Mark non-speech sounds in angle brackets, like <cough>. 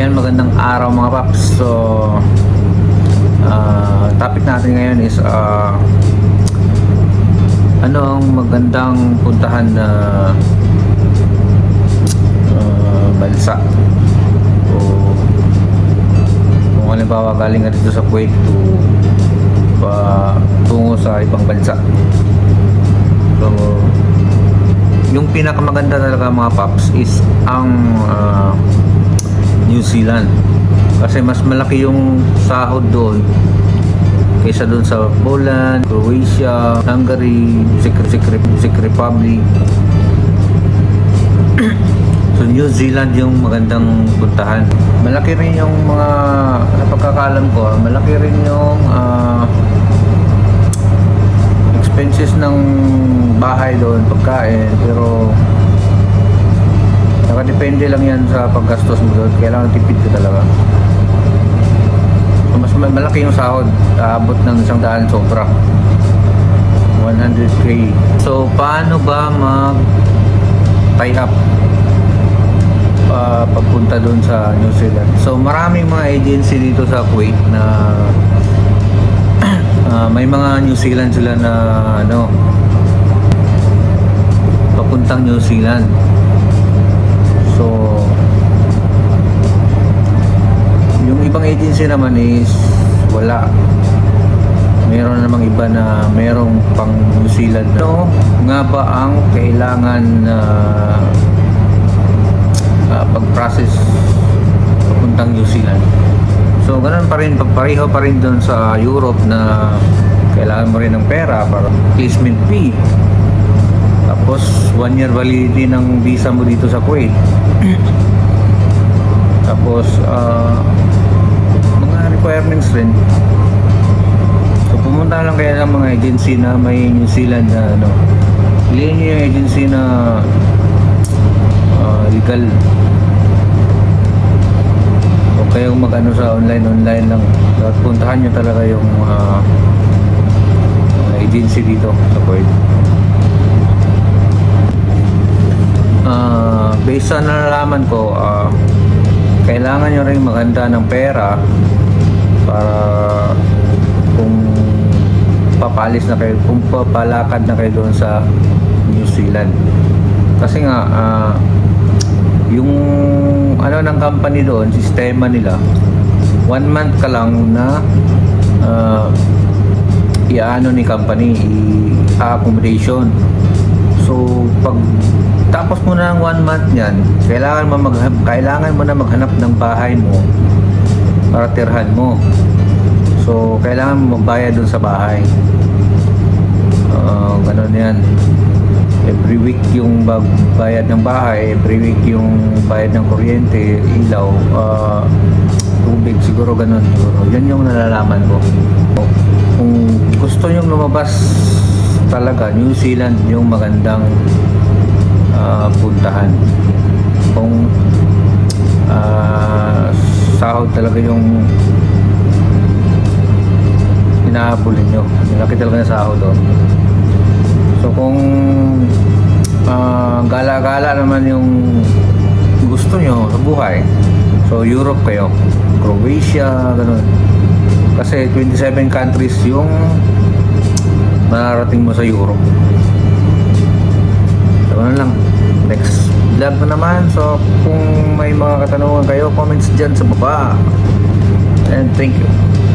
Yan, magandang araw mga paps. So, ah, topic natin ngayon is ah, ano ang magandang puntahan na ah, bansa o kung halimbawa galing ka dito sa Kuwait to pa tungo sa ibang bansa so yung pinakamaganda talaga mga paps is ang ah, New Zealand. Kasi mas malaki yung sahod doon kaysa doon sa Poland, Croatia, Hungary, Czech, Czech, Czech Republic. <clears throat> So New Zealand yung magandang puntahan. Malaki rin yung mga napagkakalam ko ah, malaki rin yung ah, expenses ng bahay doon, pagkain, pero nakadepende lang yan sa paggastos mo doon. Kailangan tipid ka talaga. So, mas ma- malaki yung sahod. Aabot ng isang daan sobra. 100k. So, paano ba mag tie up uh, pagpunta doon sa New Zealand? So, maraming mga agency dito sa Kuwait na <clears throat> Ah, may mga New Zealand sila na ano papuntang New Zealand ibang agency naman is wala meron namang iba na merong pang New Zealand ano nga ba ang kailangan na ah, pag-process papuntang New Zealand So, ganun pa rin, pagpareho pa rin doon sa Europe na kailangan mo rin ng pera para placement fee. Tapos, one year validity ng visa mo dito sa Kuwait. <clears throat> Tapos, mga requirements rin. So, pumunta lang kaya ng mga agency na may New Zealand na ano. Piliin nyo yung agency na ah, legal Huwag kayong mag-ano sa online, online lang. Dapat puntahan nyo talaga yung mga agency dito sa Kuwait. Ah, based sa nalalaman ko, ah, kailangan nyo rin maganda ng pera para kung papalis na kayo, kung papalakad na kayo doon sa New Zealand. Kasi nga, ah, yung ano ng company doon, sistema nila, one month ka lang na uh, iaano ni company, i-accommodation. So, pag tapos mo na ng one month niyan, kailangan mo mag kailangan mo na maghanap ng bahay mo para tirhan mo. So, kailangan mo magbayad doon sa bahay. Uh, ganun yan every week yung bayad ng bahay, every week yung bayad ng kuryente, ilaw, ah, tubig, siguro ganun siguro. Yan yung nalalaman ko. Kung gusto nyo lumabas talaga, New Zealand yung magandang ah, puntahan. Kung sahod talaga yung hinahabulin nyo. Malaki talaga na sahod doon. So kung ah, gala-gala naman yung gusto nyo sa buhay, so Europe kayo, Croatia, ganun. Kasi 27 countries yung mararating mo sa Europe. So ano lang, next vlog na naman. So kung may mga katanungan kayo, comments dyan sa baba. And thank you.